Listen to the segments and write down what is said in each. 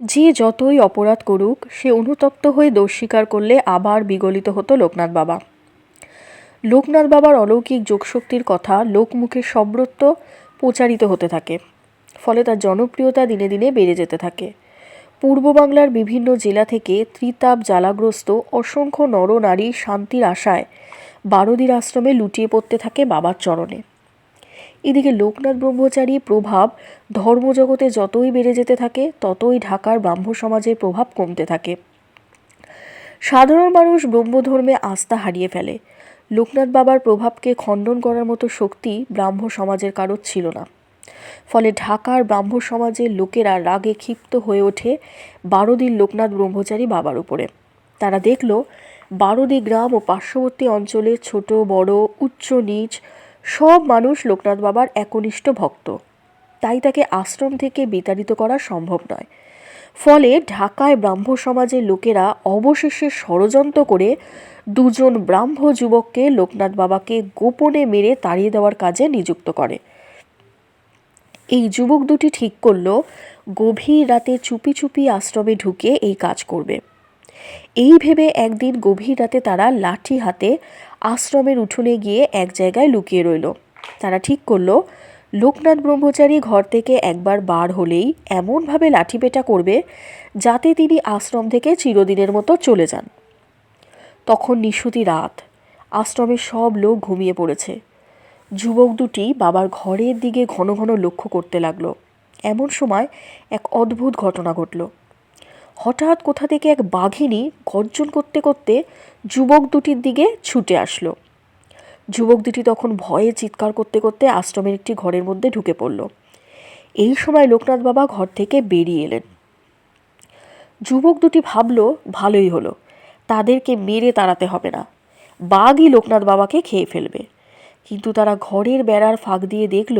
যে যতই অপরাধ করুক, সে অনুতপ্ত হয়ে দোষ স্বীকার করলে আবার বিগলিত হতো লোকনাথ বাবা। লোকনাথ বাবার অলৌকিক যোগশক্তির কথা লোকমুখে সব্রত্ব প্রচারিত হতে থাকে, ফলে তার জনপ্রিয়তা দিনে দিনে বেড়ে যেতে থাকে। পূর্ব বাংলার বিভিন্ন জেলা থেকে ত্রিতাপ জ্বালাগ্রস্ত অসংখ্য নরনারী শান্তির আশায় বারদির আশ্রমে লুটিয়ে পড়তে থাকে বাবার চরণে। এদিকে লোকনাথ ব্রহ্মচারী প্রভাব, ধর্মজগতে যতই বেড়ে যেতে থাকে, ততই ঢাকার ব্রাহ্ম সমাজের প্রভাব কমতে থাকে। সাধারণ মানুষ ব্রহ্মধর্মে আস্থা হারিয়ে ফেলে। লোকনাথ বাবার প্রভাবকে খণ্ডন করার মতো শক্তি ব্রাহ্ম সমাজের কারোর ছিল না। ফলে ঢাকার ব্রাহ্ম সমাজের লোকেরা রাগে ক্ষিপ্ত হয়ে ওঠে বারোদিন লোকনাথ ব্রহ্মচারী বাবার উপরে। তারা দেখল, বারোদি গ্রাম ও পার্শ্ববর্তী অঞ্চলের ছোট, বড় উচ্চ নীচ সব মানুষ লোকনাথ বাবার একনিষ্ঠ ভক্ত। তাই তাকে আশ্রম থেকে বিতাড়িত করা সম্ভব নয়। ফলে ঢাকায় ব্রাহ্ম সমাজের লোকেরা অবশেষে ষড়যন্ত্র করে দুজন ব্রাহ্ম যুবককে লোকনাথ বাবাকে গোপনে মেরে তাড়িয়ে দেওয়ার কাজে নিযুক্ত করে। এই যুবক দুটি ঠিক করল, গভীর রাতে চুপি চুপি আশ্রমে ঢুকে এই কাজ করবে। এই ভেবে একদিন গভীর রাতে তারা লাঠি হাতে আশ্রমের উঠোনে গিয়ে এক জায়গায় লুকিয়ে রইল। তারা ঠিক করল, লোকনাথ ব্রহ্মচারী ঘর থেকে একবার বার হলেই এমনভাবে লাঠিপেটা করবে যাতে তিনি আশ্রম থেকে চিরদিনের মতো চলে যান। তখন নিশুতি রাত, আশ্রমের সব লোক ঘুমিয়ে পড়েছে। যুবক দুটি বাবার ঘরের দিকে ঘন ঘন লক্ষ্য করতে লাগল। এমন সময় এক অদ্ভুত ঘটনা ঘটল। হঠাৎ কোথা থেকে এক বাঘিনী গর্জন করতে করতে যুবক দুটির দিকে ছুটে আসলো। যুবক দুটি তখন ভয়ে চিৎকার করতে করতে আশ্রমের একটি ঘরের মধ্যে ঢুকে পড়ল। এই সময় লোকনাথ বাবা ঘর থেকে বেরিয়ে এলেন। যুবক দুটি ভাবল, ভালোই হলো। তাদেরকে মেরে তাড়াতে হবে না। বাঘই লোকনাথ বাবাকে খেয়ে ফেলবে। কিন্তু তারা ঘরের বেড়ার ফাঁক দিয়ে দেখল,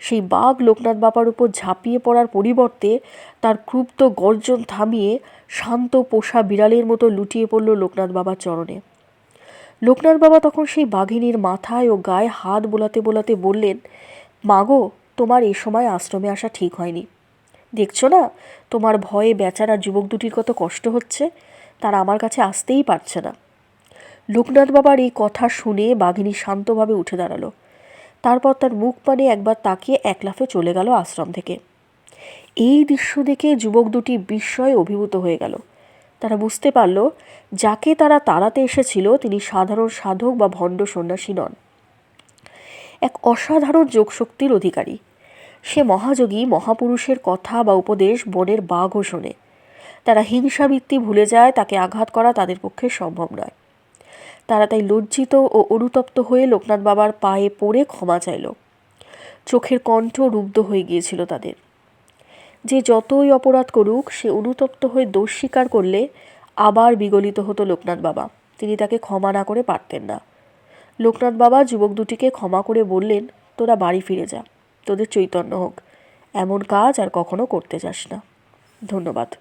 সেই বাঘ লোকনাথ বাবার উপর ঝাঁপিয়ে পড়ার পরিবর্তে তার ক্রুপ্ত গর্জন থামিয়ে শান্ত পোষা বিড়ালের মতো লুটিয়ে পড়ল লোকনাথ বাবার চরণে। লোকনাথ বাবা তখন সেই বাঘিনীর মাথায় ও গায়ে হাত বোলাতে বোলাতে বললেন মাগো তোমার এ সময় আশ্রমে আসা ঠিক হয়নি। দেখছ না, তোমার ভয়ে বেচারা যুবক দুটির কত কষ্ট হচ্ছে, তারা আমার কাছে আসতেই পারছে না। লোকনাথ বাবার এই কথা শুনে বাঘিনী শান্তভাবে উঠে দাঁড়াল। তারপর তার মুখ পানে একবার তাকিয়ে একলাফে চলে গেল আশ্রম থেকে। এই দৃশ্য দেখে যুবক দুটি বিস্ময়ে অভিভূত হয়ে গেল। তারা বুঝতে পারল, যাকে তারা তাড়াতে এসেছিল তিনি সাধারণ সাধক বা ভণ্ড সন্ন্যাসী নন। এক অসাধারণ যোগশক্তির অধিকারী। সে মহাযোগী, মহাপুরুষের কথা বা উপদেশ বনের বাঘও শোনে। তারা হিংসাবৃত্তি ভুলে যায়, তাকে আঘাত করা তাদের পক্ষে সম্ভব নয়। তারা তাই লজ্জিত ও অনুতপ্ত হয়ে লোকনাথ বাবার পায়ে পড়ে ক্ষমা চাইল। চোখের কণ্ঠ রুগ্ধ হয়ে গিয়েছিল তাদের। যে যতই অপরাধ করুক, সে অনুতপ্ত হয়ে দোষ স্বীকার করলে আবার বিগলিত হতো লোকনাথ বাবা। তিনি তাকে ক্ষমা না করে পারতেন না। লোকনাথ বাবা যুবক দুটিকে ক্ষমা করে বললেন, তোরা বাড়ি ফিরে যা। তোদের চৈতন্য হোক। এমন কাজ আর কখনো করতে যাস না। ধন্যবাদ।